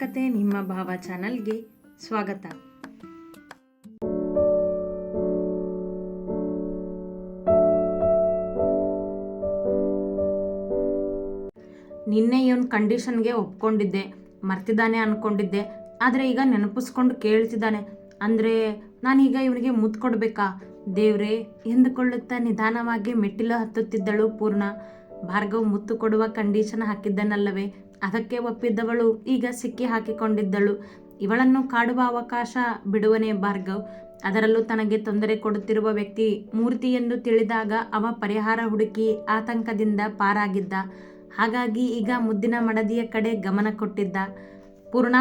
ಕತೆ ನಿಮ್ಮ ಭಾವ ಚಾನಲ್ಗೆ ಸ್ವಾಗತ. ನಿನ್ನೆ ಇವನ್ ಕಂಡೀಷನ್ಗೆ ಒಪ್ಕೊಂಡಿದ್ದೆ, ಮರ್ತಿದ್ದಾನೆ ಅನ್ಕೊಂಡಿದ್ದೆ, ಆದರೆ ಈಗ ನೆನಪಿಸ್ಕೊಂಡು ಕೇಳ್ತಿದ್ದಾನೆ. ಅಂದರೆ ನಾನೀಗ ಇವನಿಗೆ ಮುತ್ತು ಕೊಡಬೇಕಾ? ದೇವ್ರೆ, ಎಂದುಕೊಳ್ಳುತ್ತಾ ನಿಧಾನವಾಗಿ ಮೆಟ್ಟಿಲು ಹತ್ತುತ್ತಿದ್ದಳು ಪೂರ್ಣ. ಭಾರ್ಗವ್ ಮುತ್ತು ಕೊಡುವ ಕಂಡೀಷನ್ ಹಾಕಿದ್ದನಲ್ಲವೇ? ಅದಕ್ಕೆ ಒಪ್ಪಿದ್ದವಳು ಈಗ ಸಿಕ್ಕಿ ಹಾಕಿಕೊಂಡಿದ್ದಳು. ಇವಳನ್ನು ಕಾಡುವ ಅವಕಾಶ ಬಿಡುವನೇ ಭಾರ್ಗವ್. ಅದರಲ್ಲೂ ತನಗೆ ತೊಂದರೆ ಕೊಡುತ್ತಿರುವ ವ್ಯಕ್ತಿ ಮೂರ್ತಿ ಎಂದು ತಿಳಿದಾಗ ಅವ ಪರಿಹಾರ ಹುಡುಕಿ ಆತಂಕದಿಂದ ಪಾರಾಗಿದ್ದ. ಹಾಗಾಗಿ ಈಗ ಮುದ್ದಿನ ಮಡದಿಯ ಕಡೆ ಗಮನ ಕೊಟ್ಟಿದ್ದ. ಪೂರ್ಣ,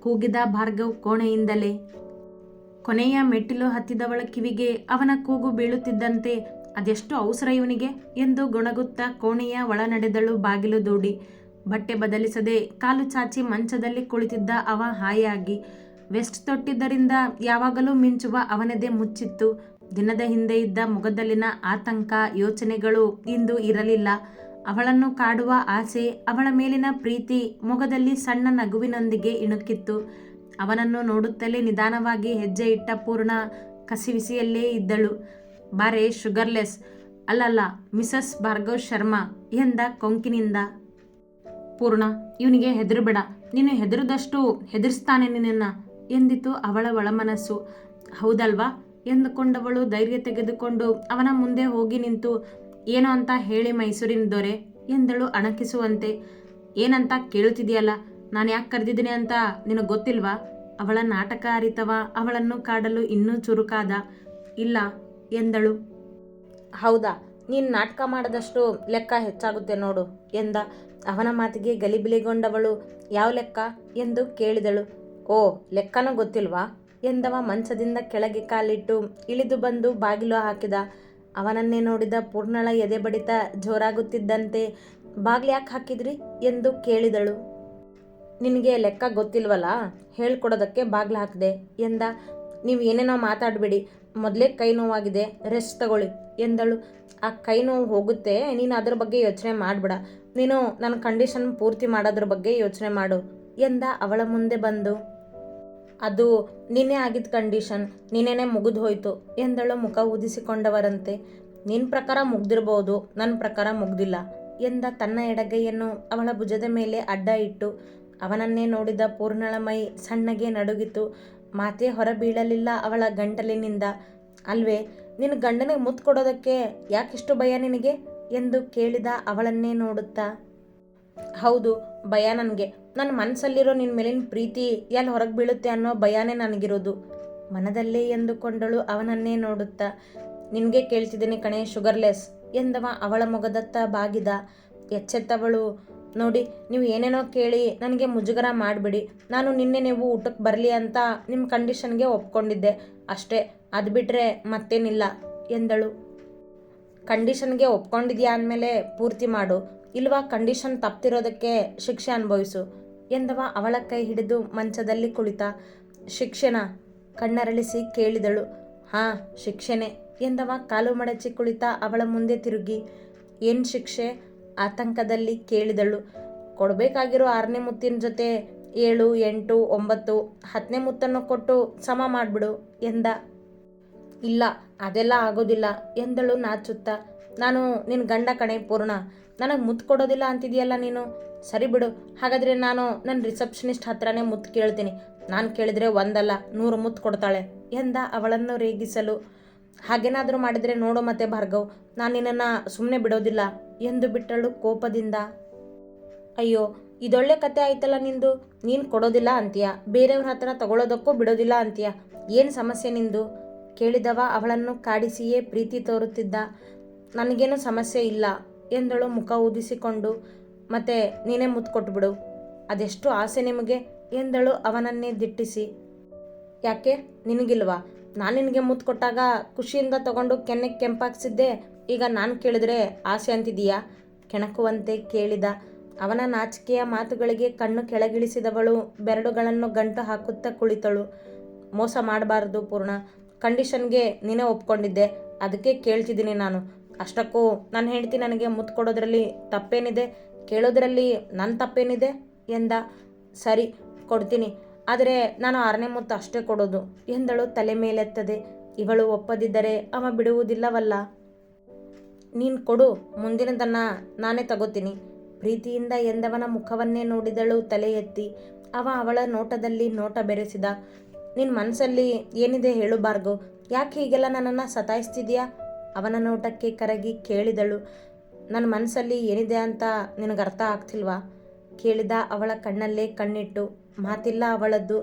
ಕೂಗಿದ ಭಾರ್ಗವ್ ಕೋಣೆಯಿಂದಲೇ. ಕೊನೆಯ ಮೆಟ್ಟಿಲು ಹತ್ತಿದವಳ ಕಿವಿಗೆ ಅವನ ಕೂಗು ಬೀಳುತ್ತಿದ್ದಂತೆ, ಅದೆಷ್ಟು ಅವಸರ ಇವನಿಗೆ? ಎಂದು ಗೊಣಗುತ್ತಾ ಕೋಣೆಯ ಒಳ ನಡೆದಳು ಬಾಗಿಲು ದೂಡಿ. ಬಟ್ಟೆ ಬದಲಿಸದೆ ಕಾಲು ಚಾಚಿ ಮಂಚದಲ್ಲಿ ಕುಳಿತಿದ್ದ ಅವ ಹಾಯಾಗಿ. ವೆಸ್ಟ್ ತೊಟ್ಟಿದ್ದರಿಂದ ಯಾವಾಗಲೂ ಮಿಂಚುವ ಅವನದೇ ಮುಚ್ಚಿತ್ತು. ದಿನದ ಹಿಂದೆ ಇದ್ದ ಮುಖದಲ್ಲಿನ ಆತಂಕ, ಯೋಚನೆಗಳು ಇಂದು ಇರಲಿಲ್ಲ. ಅವಳನ್ನು ಕಾಡುವ ಆಸೆ, ಅವಳ ಮೇಲಿನ ಪ್ರೀತಿ ಮೊಗದಲ್ಲಿ ಸಣ್ಣ ನಗುವಿನೊಂದಿಗೆ ಇಣುಕಿತ್ತು. ಅವನನ್ನು ನೋಡುತ್ತಲೇ ನಿಧಾನವಾಗಿ ಹೆಜ್ಜೆ ಇಟ್ಟ ಪೂರ್ಣ ಕಸಿವಿಸಿಯಲ್ಲೇ ಇದ್ದಳು. ಬಾರೆ, ಶುಗರ್ಲೆಸ್. ಅಲ್ಲಲ್ಲ, ಮಿಸಸ್ ಭಾರ್ಗವ್ ಶರ್ಮಾ ಎಂದ ಕೊಂಕಿನಿಂದ. ಪೂರ್ಣ, ಇವನಿಗೆ ಹೆದರಬೇಡ. ನೀನು ಹೆದರದಷ್ಟು ಹೆದರಿಸ್ತಾನೆ ನಿನ್ನ ಎಂದಿತು ಅವಳ ಒಳಮನಸ್ಸು ಹೌದಲ್ವಾ? ಎಂದುಕೊಂಡವಳು ಧೈರ್ಯ ತೆಗೆದುಕೊಂಡು ಅವನ ಮುಂದೆ ಹೋಗಿ ನಿಂತು, ಏನೋ ಅಂತ ಹೇಳಿ ಮೈಸೂರಿನ ದೊರೆ ಎಂದಳು ಅಣಕಿಸುವಂತೆ. ಏನಂತ ಕೇಳುತ್ತಿದೆಯಲ್ಲ, ನಾನು ಯಾಕೆ ಕರೆದಿದ್ದೀನಿ ಅಂತ ನಿನಗೆ ಗೊತ್ತಿಲ್ವಾ? ಅವಳ ನಾಟಕ ಅರಿತವ ಅವಳನ್ನು ಕಾಡಲು ಇನ್ನೂ ಚುರುಕಾದ. ಇಲ್ಲ, ಎಂದಳು. ಹೌದಾ, ನೀನು ನಾಟಕ ಮಾಡಿದಷ್ಟು ಲೆಕ್ಕ ಹೆಚ್ಚಾಗುತ್ತೆ ನೋಡು, ಎಂದ ಅವನ ಮಾತಿಗೆ ಗಲಿಬಿಲಿಗೊಂಡವಳು, ಯಾವ ಲೆಕ್ಕ? ಎಂದು ಕೇಳಿದಳು. ಓ, ಲೆಕ್ಕನೂ ಗೊತ್ತಿಲ್ವಾ? ಎಂದವ ಮಂಚದಿಂದ ಕೆಳಗೆ ಕಾಲಿಟ್ಟು ಇಳಿದು ಬಂದು ಬಾಗಿಲು ಹಾಕಿದ. ಅವನನ್ನೇ ನೋಡಿದ ಪೂರ್ಣಳ ಎದೆ ಬಡಿತ ಜೋರಾಗುತ್ತಿದ್ದಂತೆ, ಬಾಗಿಲು ಯಾಕೆ ಹಾಕಿದ್ರಿ? ಎಂದು ಕೇಳಿದಳು. ನಿನಗೆ ಲೆಕ್ಕ ಗೊತ್ತಿಲ್ವಲ್ಲ ಹೇಳ್ಕೊಡೋದಕ್ಕೆ ಬಾಗಿಲು ಹಾಕಿದೆ, ಎಂದ. ನೀವು ಏನೇನೋ ಮಾತಾಡಬೇಡಿ, ಮೊದಲೇ ಕೈ ನೋವಾಗಿದೆ, ರೆಸ್ಟ್ ತಗೊಳ್ಳಿ, ಎಂದಳು. ಆ ಕೈ ನೋವು ಹೋಗುತ್ತೆ. ನೀನು ಅದ್ರ ಬಗ್ಗೆ ಯೋಚನೆ ಮಾಡಬೇಡ. ನೀನು ನನ್ನ ಕಂಡೀಷನ್ ಪೂರ್ತಿ ಮಾಡೋದ್ರ ಬಗ್ಗೆ ಯೋಚನೆ ಮಾಡು ಎಂದ ಅವಳ ಮುಂದೆ ಬಂದು. ಅದು ನಿನ್ನೆ ಆಗಿದ್ದ ಕಂಡೀಷನ್ ನಿನ್ನೆನೆ ಮುಗಿದು ಹೋಯ್ತು ಎಂದಳು ಮುಖ ಊದಿಸಿಕೊಂಡವರಂತೆ. ನಿನ್ನ ಪ್ರಕಾರ ಮುಗ್ದಿರ್ಬೋದು ನನ್ನ ಪ್ರಕಾರ ಮುಗ್ದಿಲ್ಲ ಎಂದ ತನ್ನ ಎಡಗೈಯನ್ನು ಅವಳ ಭುಜದ ಮೇಲೆ ಅಡ್ಡ ಇಟ್ಟು. ಅವನನ್ನೇ ನೋಡಿದ ಪೂರ್ಣಳ ಮೈ ಸಣ್ಣಗೆ ನಡುಗಿತು. ಮಾತೇ ಹೊರಬೀಳಲಿಲ್ಲ ಅವಳ ಗಂಟಲಿನಿಂದ. ಅಲ್ವೇ ನಿನ್ನ ಗಂಡನಿಗೆ ಮುತ್ತು ಕೊಡೋದಕ್ಕೆ ಯಾಕಿಷ್ಟು ಭಯ ನಿನಗೆ ಎಂದು ಕೇಳಿದ ಅವಳನ್ನೇ ನೋಡುತ್ತಾ. ಹೌದು, ಭಯ ನನಗೆ. ನನ್ನ ಮನಸ್ಸಲ್ಲಿರೋ ನಿನ್ನ ಮೇಲಿನ ಪ್ರೀತಿ ಎಲ್ಲಿ ಹೊರಗೆ ಬೀಳುತ್ತೆ ಅನ್ನೋ ಭಯನೇ ನನಗಿರೋದು. ಮನದಲ್ಲೇ ಎಂದುಕೊಂಡಳು ಅವನನ್ನೇ ನೋಡುತ್ತಾ. ನಿನಗೆ ಕೇಳ್ತಿದ್ದೀನಿ ಕಣೆ, ಶುಗರ್ಲೆಸ್ ಎಂದವ ಅವಳ ಮೊಗದತ್ತ ಬಾಗಿದ. ಎಚ್ಚೆತ್ತವಳು ನೋಡಿ, ನೀವು ಏನೇನೋ ಕೇಳಿ, ನನಗೆ ಮುಜುಗರ ಮಾಡಿಬಿಡಿ. ನಾನು ನಿನ್ನೆ ನೀವು ಊಟಕ್ಕೆ ಬರಲಿ ಅಂತ ನಿಮ್ಮ ಕಂಡೀಷನ್ಗೆ ಒಪ್ಕೊಂಡಿದ್ದೆ. ಅಷ್ಟೇ, ಅದು ಬಿಟ್ಟರೆ ಮತ್ತೇನಿಲ್ಲ ಎಂದಳು. ಕಂಡೀಷನ್ಗೆ ಒಪ್ಕೊಂಡಿದ್ಯಾ ಅಂದಮೇಲೆ ಪೂರ್ತಿ ಮಾಡು. ಇಲ್ವಾ ಕಂಡೀಷನ್ ತಪ್ತಿರೋದಕ್ಕೆ ಶಿಕ್ಷೆ ಅನುಭವಿಸು ಎಂದವ ಅವಳ ಕೈ ಹಿಡಿದು ಮಂಚದಲ್ಲಿ ಕುಳಿತ. ಶಿಕ್ಷಣ ಕಣ್ಣರಳಿಸಿ ಕೇಳಿದಳು. ಹಾಂ, ಶಿಕ್ಷೆನೆ ಎಂದವ ಕಾಲು ಮಡಚಿ ಕುಳಿತ ಅವಳ ಮುಂದೆ ತಿರುಗಿ. ಏನು ಶಿಕ್ಷೆ? ಆತಂಕದಲ್ಲಿ ಕೇಳಿದಳು. ಕೊಡಬೇಕಾಗಿರೋ ಆರನೇ ಮುತ್ತಿನ ಜೊತೆ ಏಳು, ಎಂಟು, ಒಂಬತ್ತು, ಹತ್ತನೇ ಮುತ್ತನ್ನು ಕೊಟ್ಟು ಸಮ ಮಾಡಿಬಿಡು ಎಂದ. ಇಲ್ಲ, ಅದೆಲ್ಲ ಆಗೋದಿಲ್ಲ ಎಂದಳು ನಾಚುತ್ತಾ. ನಾನು ನಿನ್ನ ಗಂಡ ಕಣೆ ಪೂರ್ಣ, ನನಗೆ ಮುತ್ತು ಕೊಡೋದಿಲ್ಲ ಅಂತಿದೆಯಲ್ಲ ನೀನು? ಸರಿ ಬಿಡು, ಹಾಗಾದರೆ ನಾನು ನನ್ನ ರಿಸೆಪ್ಷನಿಸ್ಟ್ ಹತ್ರನೇ ಮುತ್ತು ಕೇಳ್ತೀನಿ. ನಾನು ಕೇಳಿದರೆ ಒಂದಲ್ಲ, ನೂರು ಮುತ್ತು ಕೊಡ್ತಾಳೆ ಎಂದ ಅವಳನ್ನು ರೇಗಿಸಲು. ಹಾಗೇನಾದರೂ ಮಾಡಿದರೆ ನೋಡು ಮತ್ತೆ ಭಾರ್ಗವ್, ನಾನು ನಿನ್ನನ್ನು ಸುಮ್ಮನೆ ಬಿಡೋದಿಲ್ಲ. ಎಂದು ಬಿಟ್ಟಳು ಕೋಪದಿಂದ. ಅಯ್ಯೋ, ಇದೊಳ್ಳೆ ಕತೆ ಆಯ್ತಲ್ಲ ನಿಂದು? ನೀನು ಕೊಡೋದಿಲ್ಲ ಅಂತೀಯ? ಬೇರೆಯವ್ರ ಹತ್ರ ತಗೊಳ್ಳೋದಕ್ಕೂ ಬಿಡೋದಿಲ್ಲ ಅಂತೀಯ? ಏನು ಸಮಸ್ಯೆ ನಿಂದು? ಕೇಳಿದವ ಅವಳನ್ನು ಕಾಡಿಸಿಯೇ ಪ್ರೀತಿ ತೋರುತ್ತಿದ್ದ. ನನಗೇನು ಸಮಸ್ಯೆ ಇಲ್ಲ ಎಂದಳು ಮುಖ ಊದಿಸಿಕೊಂಡು. ಮತ್ತೆ ನೀನೇ ಮುತ್ತು ಕೊಟ್ಬಿಡು. ಅದೆಷ್ಟು ಆಸೆ ನಿಮಗೆ? ಎಂದಳು ಅವನನ್ನೇ ದಿಟ್ಟಿಸಿ. ಯಾಕೆ? ನಿನಗಿಲ್ವಾ? ನಾನು ನಿನಗೆ ಮುತ್ತು ಕೊಟ್ಟಾಗ ಖುಷಿಯಿಂದ ತಗೊಂಡು ಕೆನ್ನೆ ಕೆಂಪಾಕ್ಸಿದ್ದೆ ಈಗ ನಾನು ಕೇಳಿದ್ರೆ ಆಸೆ ಅಂತಿದೀಯಾ? ಕೆಣಕುವಂತೆ ಕೇಳಿದ. ಅವನ ನಾಚಿಕೆಯ ಮಾತುಗಳಿಗೆ ಕಣ್ಣು ಕೆಳಗಿಳಿಸಿದವಳು, ಬೆರಳುಗಳನ್ನು ಗಂಟು ಹಾಕುತ್ತಾ ಕುಳಿತಳು. ಮೋಸ ಮಾಡಬಾರದು ಪೂರ್ಣ. ಕಂಡೀಷನ್ಗೆ ನೀನೇ ಒಪ್ಕೊಂಡಿದ್ದೆ. ಅದಕ್ಕೆ ಕೇಳ್ತಿದ್ದೀನಿ ನಾನು. ಅಷ್ಟಕ್ಕೂ ನನ್ನ ಹೆಂಡತಿ ನನಗೆ ಮುತ್ತು ಕೊಡೋದ್ರಲ್ಲಿ ತಪ್ಪೇನಿದೆ? ಕೇಳೋದ್ರಲ್ಲಿ ನನ್ನ ತಪ್ಪೇನಿದೆ? ಎಂದ. ಸರಿ, ಕೊಡ್ತೀನಿ. ಆದರೆ ನಾನು ಆರನೇ ಮುತ್ತು ಅಷ್ಟೇ ಕೊಡೋದು. ಎಂದಳು ತಲೆ ಮೇಲೆತ್ತದೆ. ಇವಳು ಒಪ್ಪದಿದ್ದರೆ ಅವ ಬಿಡುವುದಿಲ್ಲವಲ್ಲ. ನೀನು ಕೊಡು ಮುಂದಿನದನ್ನು ನಾನೇ ತಗೋತೀನಿ. ಪ್ರೀತಿಯಿಂದ ಎಂದವನ ಮುಖವನ್ನೇ ನೋಡಿದಳು ತಲೆ ಎತ್ತಿ. ಅವ ಅವಳ ನೋಟದಲ್ಲಿ ನೋಟ ಬೆರೆಸಿದ. ನಿನ್ನ ಮನಸ್ಸಲ್ಲಿ ಏನಿದೆ ಹೇಳು ಭಾರ್ಗವ್. ಯಾಕೆ ಹೀಗೆಲ್ಲ ನನ್ನನ್ನು ಸತಾಯಿಸ್ತಿದ್ಯಾ? ಅವನ ನೋಟಕ್ಕೆ ಕರಗಿ ಕೇಳಿದಳು. ನನ್ನ ಮನಸ್ಸಲ್ಲಿ ಏನಿದೆ ಅಂತ ನಿನಗೆ ಅರ್ಥ ಆಗ್ತಿಲ್ವಾ? ಕೇಳಿದ ಅವಳ ಕಣ್ಣಲ್ಲೇ ಕಣ್ಣಿಟ್ಟು. ಮಾತಿಲ್ಲ ಅವಳದ್ದು.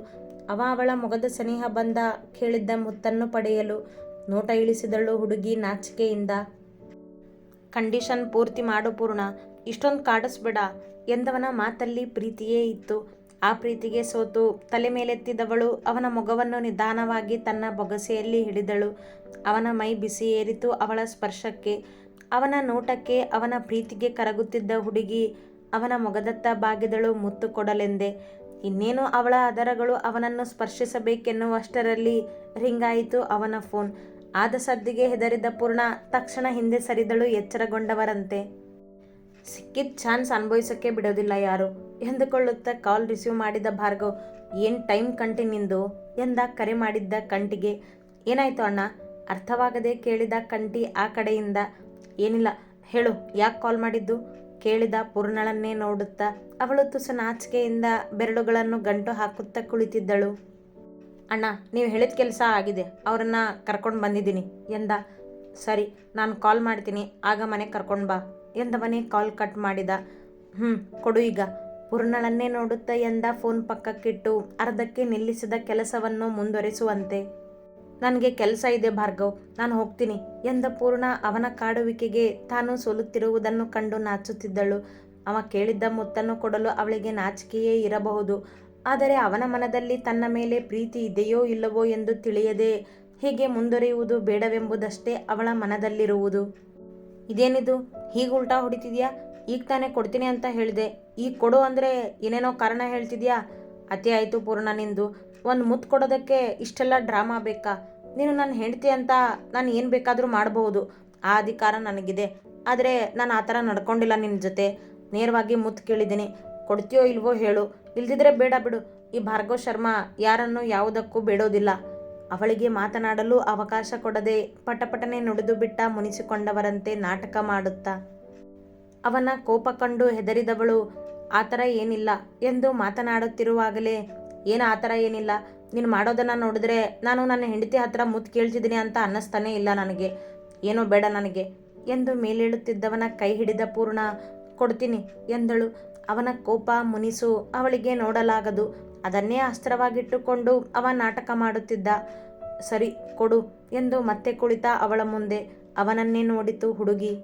ಅವ ಅವಳ ಮೊಗದ ಸನಿಹ ಬಂದ ಕೇಳಿದ್ದ ಮುತ್ತನ್ನು ಪಡೆಯಲು ನೋಟ ಇಳಿಸಿದಳು ಹುಡುಗಿ ನಾಚಿಕೆಯಿಂದ. ಕಂಡೀಷನ್ ಪೂರ್ತಿ ಮಾಡು ಪೂರ್ಣ. ಇಷ್ಟೊಂದು ಕಾಡಿಸ್ಬೇಡ. ಎಂದವನ ಮಾತಲ್ಲಿ ಪ್ರೀತಿಯೇ ಇತ್ತು. ಆ ಪ್ರೀತಿಗೆ ಸೋತು ತಲೆ ಮೇಲೆತ್ತಿದವಳು ಅವನ ಮೊಗವನ್ನು ನಿಧಾನವಾಗಿ ತನ್ನ ಬೊಗಸೆಯಲ್ಲಿ ಹಿಡಿದಳು. ಅವನ ಮೈ ಬಿಸಿ ಏರಿತು ಅವಳ ಸ್ಪರ್ಶಕ್ಕೆ. ಅವನ ನೋಟಕ್ಕೆ ಅವನ ಪ್ರೀತಿಗೆ ಕರಗುತ್ತಿದ್ದ ಹುಡುಗಿ ಅವನ ಮೊಗದತ್ತ ಬಾಗಿದಳು ಮುತ್ತು ಕೊಡಲೆಂದೆ. ಇನ್ನೇನು ಅವಳ ಅದರಗಳು ಅವನನ್ನು ಸ್ಪರ್ಶಿಸಬೇಕೆನ್ನುವಷ್ಟರಲ್ಲಿ ರಿಂಗಾಯಿತು ಅವನ ಫೋನ್. ಆದ ಸದ್ದಿಗೆ ಹೆದರಿದ ಪೂರ್ಣ ತಕ್ಷಣ ಹಿಂದೆ ಸರಿದಳು ಎಚ್ಚರಗೊಂಡವರಂತೆ. ಸಿಕ್ಕಿದ ಚಾನ್ಸ್ ಅನುಭವಿಸೋಕ್ಕೆ ಬಿಡೋದಿಲ್ಲ ಯಾರು? ಎಂದುಕೊಳ್ಳುತ್ತಾ ಕಾಲ್ ರಿಸೀವ್ ಮಾಡಿದ ಭಾರ್ಗವ್, ಏನು ಟೈಮ್ ಕಂಟಿ ನಿಂದು? ಎಂದ ಕರೆ ಮಾಡಿದ್ದ ಕಂಟಿಗೆ. ಏನಾಯ್ತು ಅಣ್ಣ? ಅರ್ಥವಾಗದೆ ಕೇಳಿದ ಕಂಟಿ ಆ ಕಡೆಯಿಂದ, ಏನಿಲ್ಲ, ಹೇಳು, ಯಾಕೆ ಕಾಲ್ ಮಾಡಿದ್ದು? ಕೇಳಿದ ಪೂರ್ಣಳನ್ನೇ ನೋಡುತ್ತಾ ಅವಳು ತುಸು ನಾಚಿಕೆಯಿಂದ ಬೆರಳುಗಳನ್ನು ಗಂಟು ಹಾಕುತ್ತಾ ಕುಳಿತಿದ್ದಳು. ಅಣ್ಣ, ನೀವು ಹೇಳಿದ ಕೆಲಸ ಆಗಿದೆ. ಅವರನ್ನು ಕರ್ಕೊಂಡು ಬಂದಿದ್ದೀನಿ. ಎಂದ. ಸರಿ, ನಾನು ಕಾಲ್ ಮಾಡ್ತೀನಿ. ಆಗ ಮನೆ ಕರ್ಕೊಂಡು ಬಾ. ಎಂದವನೇ ಕಾಲ್ ಕಟ್ ಮಾಡಿದ. ಹ್ಞೂ ಕೊಡು ಈಗ. ಪೂರ್ಣಳನ್ನೇ ನೋಡುತ್ತಾ ಎಂದ. ಫೋನ್ ಪಕ್ಕಕ್ಕಿಟ್ಟು ಅರ್ಧಕ್ಕೆ ನಿಲ್ಲಿಸಿದ ಕೆಲಸವನ್ನು ಮುಂದುವರಿಸುವಂತೆ. ನನಗೆ ಕೆಲಸ ಇದೆ ಭಾರ್ಗವ್, ನಾನು ಹೋಗ್ತೀನಿ ಎಂದ ಪೂರ್ಣ ಅವನ ಕಾಡುವಿಕೆಗೆ ತಾನು ಸೋಲುತ್ತಿರುವುದನ್ನು ಕಂಡು ನಾಚುತ್ತಿದ್ದಳು. ಅವ ಕೇಳಿದ್ದ ಮುತ್ತನ್ನು ಕೊಡಲು ಅವಳಿಗೆ ನಾಚಿಕೆಯೇ ಇರಬಹುದು. ಆದರೆ ಅವನ ಮನದಲ್ಲಿ ತನ್ನ ಮೇಲೆ ಪ್ರೀತಿ ಇದೆಯೋ ಇಲ್ಲವೋ ಎಂದು ತಿಳಿಯದೆ ಹೀಗೆ ಮುಂದುವರಿಯುವುದು ಬೇಡವೆಂಬುದಷ್ಟೇ ಅವಳ ಮನದಲ್ಲಿರುವುದು. ಇದೇನಿದು, ಹೀಗೆ ಉಲ್ಟಾ ಹೊಡಿತಿದ್ಯಾ? ಈಗ ತಾನೇ ಕೊಡ್ತೀನಿ ಅಂತ ಹೇಳಿದೆ. ಈಗ ಕೊಡು ಅಂದರೆ ಏನೇನೋ ಕಾರಣ ಹೇಳ್ತಿದ್ಯಾ? ಅತಿ ಆಯಿತು ಪೂರ್ಣ ನಿಂದು. ಒಂದು ಮುತ್ತು ಕೊಡೋದಕ್ಕೆ ಇಷ್ಟೆಲ್ಲ ಡ್ರಾಮಾ ಬೇಕಾ? ನೀನು ನನ್ನ ಹೆಂಡತಿ ಅಂತ ನಾನು ಏನು ಬೇಕಾದರೂ ಮಾಡಬಹುದು ಆ ಅಧಿಕಾರ ನನಗಿದೆ. ಆದರೆ ನಾನು ಆ ಥರ ನಡ್ಕೊಂಡಿಲ್ಲ ನಿನ್ನ ಜೊತೆ. ನೇರವಾಗಿ ಮುತ್ತು ಕೇಳಿದ್ದೀನಿ. ಕೊಡ್ತೀಯೋ ಇಲ್ವೋ ಹೇಳು. ಇಲ್ದಿದ್ರೆ ಬೇಡ ಬಿಡು. ಈ ಭಾರ್ಗವ್ ಶರ್ಮಾ ಯಾರನ್ನು ಯಾವುದಕ್ಕೂ ಬೇಡೋದಿಲ್ಲ. ಅವಳಿಗೆ ಮಾತನಾಡಲು ಅವಕಾಶ ಕೊಡದೆ ಪಟಪಟನೆ ನುಡಿದು ಬಿಟ್ಟ ಮುನಿಸಿಕೊಂಡವರಂತೆ ನಾಟಕ ಮಾಡುತ್ತಾ? ಅವನ ಕೋಪ ಕಂಡು ಹೆದರಿದವಳು, ಆ ಥರ ಏನಿಲ್ಲ ಎಂದು ಮಾತನಾಡುತ್ತಿರುವಾಗಲೇ ಏನು ಆ ಥರ ಏನಿಲ್ಲ. ನೀನು ಮಾಡೋದನ್ನು ನೋಡಿದ್ರೆ ನಾನು ನನ್ನ ಹೆಂಡತಿ ಹತ್ರ ಮುತ್ತು ಕೇಳ್ತಿದ್ದೀನಿ ಅಂತ ಅನ್ನಿಸ್ತಾನೇ ಇಲ್ಲ ನನಗೆ. ಏನೋ ಬೇಡ ನನಗೆ. ಎಂದು ಮೇಲೇಳುತ್ತಿದ್ದವನ ಕೈ ಹಿಡಿದ ಪೂರ್ಣ. ಕೊಡ್ತೀನಿ ಎಂದಳು. ಅವನ ಕೋಪ ಮುನಿಸು ಅವಳಿಗೆ ನೋಡಲಾಗದು. ಅದನ್ನೇ ಅಸ್ತ್ರವಾಗಿಟ್ಟುಕೊಂಡು ಅವ ನಾಟಕ ಮಾಡುತ್ತಿದ್ದ. ಸರಿ, ಕೊಡು ಎಂದು ಮತ್ತೆ ಕುಳಿತ ಅವಳ ಮುಂದೆ. ಅವನನ್ನೇ ನೋಡಿತು ಹುಡುಗಿ.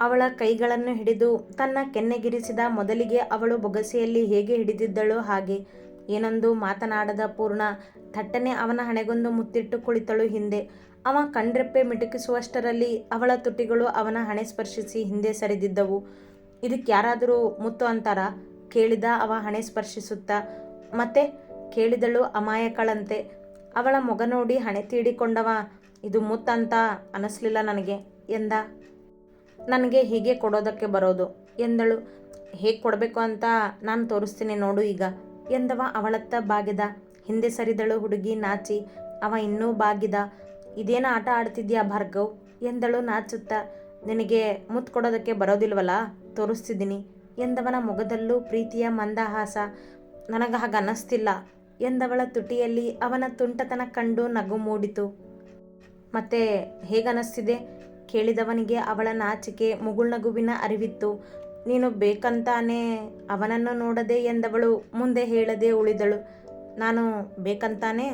ಅವಳ ಕೈಗಳನ್ನು ಹಿಡಿದು ತನ್ನ ಕೆನ್ನೆಗಿರಿಸಿದ ಮೊದಲಿಗೆ ಅವಳು ಬೊಗಸೆಯಲ್ಲಿ ಹೇಗೆ ಹಿಡಿದಿದ್ದಳೋ ಹಾಗೆ. ಏನೊಂದು ಮಾತನಾಡದ ಪೂರ್ಣ ಥಟ್ಟನೆ ಅವನ ಹಣೆಗೊಂದು ಮುತ್ತಿಟ್ಟು ಕುಳಿತಳು ಹಿಂದೆ. ಅವ ಕಣ್ರೆಪ್ಪೆ ಮಿಟುಕಿಸುವಷ್ಟರಲ್ಲಿ ಅವಳ ತುಟಿಗಳು ಅವನ ಹಣೆ ಸ್ಪರ್ಶಿಸಿ ಹಿಂದೆ ಸರಿದಿದ್ದವು. ಇದಕ್ಕೆ ಯಾರಾದರೂ ಮುತ್ತು ಅಂತಾರ? ಕೇಳಿದ ಅವ ಹಣೆ ಸ್ಪರ್ಶಿಸುತ್ತಾ. ಮತ್ತೆ ಕೇಳಿದಳು ಅಮಾಯಕಳಂತೆ. ಅವಳ ಮೊಗ ನೋಡಿ ಹಣೆ ತೀಡಿಕೊಂಡವ, ಇದು ಮುತ್ತಂತ ಅನಿಸ್ಲಿಲ್ಲ ನನಗೆ ಎಂದ. ನನಗೆ ಹೀಗೆ ಕೊಡೋದಕ್ಕೆ ಬರೋದು ಎಂದಳು. ಹೇಗೆ ಕೊಡಬೇಕು ಅಂತ ನಾನು ತೋರಿಸ್ತೀನಿ ನೋಡು ಈಗ. ಎಂದವ ಅವಳತ್ತ ಬಾಗಿದ. ಹಿಂದೆ ಸರಿದಳು ಹುಡುಗಿ ನಾಚಿ, ಅವ ಇನ್ನೂ ಬಾಗಿದ. ಇದೇನ ಆಟ ಆಡ್ತಿದ್ಯಾ ಭಾರ್ಗವ್? ಎಂದಳು ನಾಚುತ್ತಾ. ನಿನಗೆ ಮುತ್ ಕೊಡೋದಕ್ಕೆ ಬರೋದಿಲ್ವಲ್ಲ ತೋರಿಸ್ತಿದ್ದೀನಿ. ಎಂದವನ ಮೊಗದಲ್ಲೂ ಪ್ರೀತಿಯ ಮಂದಹಾಸ. ನನಗೆ ಹಾಗೆ ಅನ್ನಿಸ್ತಿಲ್ಲ. ಎಂದವಳ ತುಟಿಯಲ್ಲಿ ಅವನ ತುಂಟತನ ಕಂಡು ನಗು ಮೂಡಿತು. ಮತ್ತೆ ಹೇಗನ್ನಿಸ್ತಿದೆ ಕೇಳಿದವನಿಗೆ ಅವಳ ನಾಚಿಕೆ ಮುಗುಳ್ನಗುವಿನ ಅರಿವಿತ್ತು. ನೀನು ಬೇಕಂತಾನೆ ಅವನನ್ನು ನೋಡದೆ ಎಂದವಳು, ಮುಂದೆ ಹೇಳದೆ ಉಳಿದಳು. ನಾನು ಬೇಕಂತಾನೆ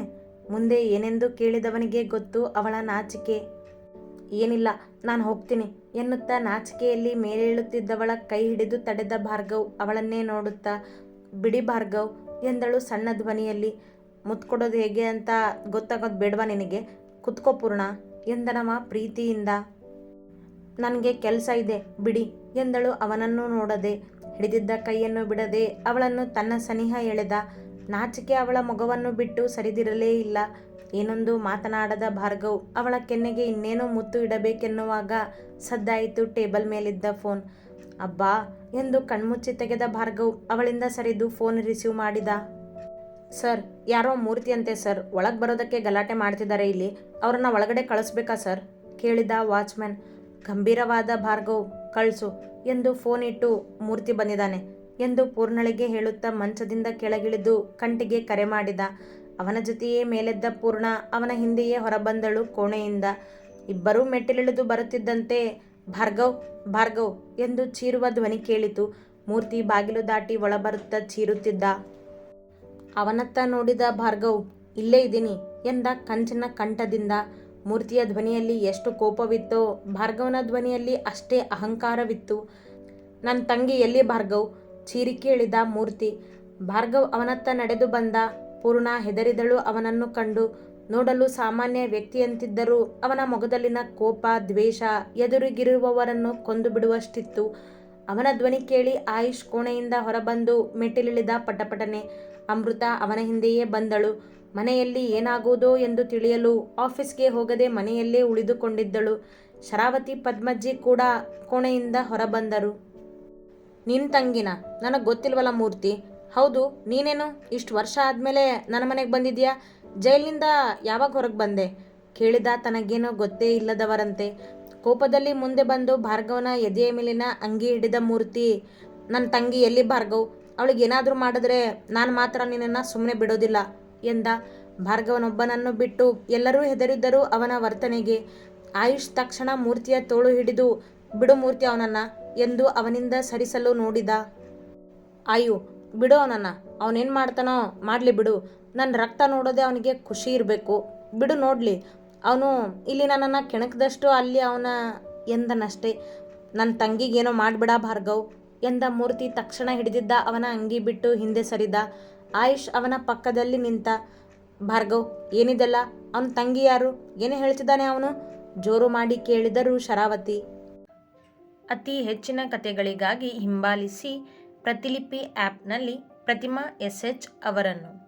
ಮುಂದೆ ಏನೆಂದು ಕೇಳಿದವನಿಗೆ ಗೊತ್ತು ಅವಳ ನಾಚಿಕೆ. ಏನಿಲ್ಲ, ನಾನು ಹೋಗ್ತೀನಿ ಎನ್ನುತ್ತಾ ನಾಚಿಕೆಯಲ್ಲಿ ಮೇಲೇಳುತ್ತಿದ್ದವಳ ಕೈ ಹಿಡಿದು ತಡೆದ ಭಾರ್ಗವ್ ಅವಳನ್ನೇ ನೋಡುತ್ತಾ, ಬಿಡಿ ಭಾರ್ಗವ್, ಎಂದಳು ಸಣ್ಣ ಧ್ವನಿಯಲ್ಲಿ. ಮುತ್ಕೊಡೋದು ಹೇಗೆ ಅಂತ ಗೊತ್ತಾಗೋದು ಬೇಡವಾ ನಿನಗೆ? ಕುತ್ಕೋ ಪೂರ್ಣ, ಎಂದನವ ಪ್ರೀತಿಯಿಂದ. ನನಗೆ ಕೆಲಸ ಇದೆ, ಬಿಡಿ ಎಂದಳು ಅವನನ್ನು ನೋಡದೆ. ಹಿಡಿದಿದ್ದ ಕೈಯನ್ನು ಬಿಡದೆ ಅವಳನ್ನು ತನ್ನ ಸನಿಹ ಎಳೆದ. ನಾಚಿಕೆ ಅವಳ ಮೊಗವನ್ನು ಬಿಟ್ಟು ಸರಿದಿರಲೇ ಇಲ್ಲ. ಏನೊಂದು ಮಾತನಾಡದ ಭಾರ್ಗವ್, ಅವಳ ಕೆನ್ನೆಗೆ ಇನ್ನೇನೋ ಮುತ್ತು ಇಡಬೇಕೆನ್ನುವಾಗ ಸದ್ದಾಯಿತು ಟೇಬಲ್ ಮೇಲಿದ್ದ ಫೋನ್. ಅಬ್ಬಾ ಎಂದು ಕಣ್ಮುಚ್ಚಿ ತೆಗೆದ ಭಾರ್ಗವ್ ಅವಳಿಂದ ಸರಿದು ಫೋನ್ ರಿಸೀವ್ ಮಾಡಿದ. ಸರ್, ಯಾರೋ ಮೂರ್ತಿ ಅಂತೆ ಸರ್, ಒಳಗೆ ಬರೋದಕ್ಕೆ ಗಲಾಟೆ ಮಾಡ್ತಿದ್ದಾರೆ ಇಲ್ಲಿ. ಅವ್ರನ್ನ ಒಳಗಡೆ ಕಳಿಸ್ಬೇಕಾ ಸರ್? ಕೇಳಿದ ವಾಚ್ಮ್ಯಾನ್. ಗಂಭೀರವಾದ ಭಾರ್ಗವ್ ಕಳಿಸು ಎಂದು ಫೋನ್ ಇಟ್ಟು ಮೂರ್ತಿ ಬಂದಿದ್ದಾನೆ ಎಂದು ಪೂರ್ಣಳಿಗೆ ಹೇಳುತ್ತಾ ಮಂಚದಿಂದ ಕೆಳಗಿಳಿದು ಕಂಟಿಗೆ ಕರೆ ಮಾಡಿದ. ಅವನ ಜೊತೆಯೇ ಮೇಲೆದ್ದ ಪೂರ್ಣ ಅವನ ಹಿಂದೆಯೇ ಹೊರಬಂದಳು ಕೋಣೆಯಿಂದ. ಇಬ್ಬರೂ ಮೆಟ್ಟಿಲಿಳಿದು ಬರುತ್ತಿದ್ದಂತೆ, ಭಾರ್ಗವ್ ಭಾರ್ಗವ್ ಎಂದು ಚೀರುವ ಧ್ವನಿ ಕೇಳಿತು. ಮೂರ್ತಿ ಬಾಗಿಲು ದಾಟಿ ಒಳಬರುತ್ತಾ ಚೀರುತ್ತಿದ್ದ. ಅವನತ್ತ ನೋಡಿದ ಭಾರ್ಗವ್, ಇಲ್ಲೇ ಇದ್ದೀನಿ ಎಂದ ಕಂಚಿನ ಕಂಠದಿಂದ. ಮೂರ್ತಿಯ ಧ್ವನಿಯಲ್ಲಿ ಎಷ್ಟು ಕೋಪವಿತ್ತೋ, ಭಾರ್ಗವನ ಧ್ವನಿಯಲ್ಲಿ ಅಷ್ಟೇ ಅಹಂಕಾರವಿತ್ತು. ನನ್ನ ತಂಗಿ ಎಲ್ಲಿ ಭಾರ್ಗವ್? ಚೀರಿ ಕೇಳಿದ ಮೂರ್ತಿ. ಭಾರ್ಗವ್ ಅವನತ್ತ ನಡೆದು ಬಂದ ಪೂರ್ಣ ಹೆದರಿದಳು ಅವನನ್ನು ಕಂಡು. ನೋಡಲು ಸಾಮಾನ್ಯ ವ್ಯಕ್ತಿಯಂತಿದ್ದರೂ ಅವನ ಮೊಗದಲ್ಲಿನ ಕೋಪ, ದ್ವೇಷ ಎದುರಿಗಿರುವವರನ್ನು ಕೊಂದು ಬಿಡುವಷ್ಟಿತ್ತು ಅವನ ಧ್ವನಿ ಕೇಳಿ ಆಯುಷ್ ಕೋಣೆಯಿಂದ ಹೊರಬಂದು ಮೆಟ್ಟಿಲಿಳಿದ ಪಟಪಟನೆ. ಅಮೃತ ಅವನ ಹಿಂದೆಯೇ ಬಂದಳು. ಮನೆಯಲ್ಲಿ ಏನಾಗುವುದೋ ಎಂದು ತಿಳಿಯಲು ಆಫೀಸ್ಗೆ ಹೋಗದೆ ಮನೆಯಲ್ಲೇ ಉಳಿದುಕೊಂಡಿದ್ದಳು. ಶರಾವತಿ ಪದ್ಮಜ್ಜಿ ಕೂಡ ಕೋಣೆಯಿಂದ ಹೊರಬಂದರು. ನಿನ್ನ ತಂಗಿನ? ನನಗೆ ಗೊತ್ತಿಲ್ವಲ್ಲ ಮೂರ್ತಿ. ಹೌದು, ನೀನೇನು? ಇಷ್ಟು ವರ್ಷ ಆದಮೇಲೆ ನನ್ನ ಮನೆಗೆ ಬಂದಿದ್ಯಾ? ಜೈಲಿನಿಂದ ಯಾವಾಗ ಹೊರಗೆ ಬಂದೆ? ಕೇಳಿದ ತನಗೇನೋ ಗೊತ್ತೇ ಇಲ್ಲದವರಂತೆ. ಕೋಪದಲ್ಲಿ ಮುಂದೆ ಬಂದು ಭಾರ್ಗವನ ಎದೆಯ ಮೇಲಿನ ಅಂಗಿ ಹಿಡಿದ ಮೂರ್ತಿ ನನ್ನ ತಂಗಿ ಎಲ್ಲಿ ಭಾರ್ಗವ್? ಅವಳಿಗೆ ಏನಾದರೂ ಮಾಡಿದ್ರೆ ನಾನು ಮಾತ್ರ ನಿನ್ನನ್ನು ಸುಮ್ಮನೆ ಬಿಡೋದಿಲ್ಲ. ಎಂದ ಭಾರ್ಗವನೊಬ್ಬನನ್ನು ಬಿಟ್ಟು ಎಲ್ಲರೂ ಹೆದರಿದ್ದರೂ ಅವನ ವರ್ತನೆಗೆ ಆಯುಷ್ ತಕ್ಷಣ ಮೂರ್ತಿಯ ತೋಳು ಹಿಡಿದು, ಬಿಡು ಮೂರ್ತಿ ಅವನನ್ನ ಎಂದು ಅವನಿಂದ ಸರಿಸಲು ನೋಡಿದ. ಆಯು ಬಿಡು ಅವನನ್ನ, ಅವನೇನು ಮಾಡ್ತಾನೋ ಮಾಡಲಿ ಬಿಡು ನನ್ನ ರಕ್ತ ನೋಡೋದೆ ಅವನಿಗೆ ಖುಷಿ ಇರಬೇಕು, ಬಿಡು ನೋಡಲಿ, ಅವನು ಇಲ್ಲಿ ನನ್ನನ್ನು ಕೆಣಕದಷ್ಟು ಅಲ್ಲಿ ಅವನ ಎಂದನಷ್ಟೇ. ನನ್ನ ತಂಗಿಗೇನೋ ಮಾಡಿಬಿಡ ಭಾರ್ಗವ್ ಎಂದ ಮೂರ್ತಿ ತಕ್ಷಣ ಹಿಡಿದಿದ್ದ ಅವನ ಅಂಗಿ ಬಿಟ್ಟು ಹಿಂದೆ ಸರಿದ. ಆಯುಷ್ ಅವನ ಪಕ್ಕದಲ್ಲಿ ನಿಂತ, ಭಾರ್ಗವ್, ಏನಿದೆಲ್ಲ? ಅವನ ತಂಗಿ ಯಾರು? ಏನು ಹೇಳ್ತಿದ್ದಾನೆ ಅವನು? ಜೋರು ಮಾಡಿ ಕೇಳಿದರು ಶರಾವತಿ. ಅತಿ ಹೆಚ್ಚಿನ ಕಥೆಗಳಿಗಾಗಿ ಹಿಂಬಾಲಿಸಿ ಪ್ರತಿಲಿಪಿ ಆ್ಯಪ್ನಲ್ಲಿ ಪ್ರತಿಮಾ ಎಸ್ ಎಚ್ ಅವರನ್ನು.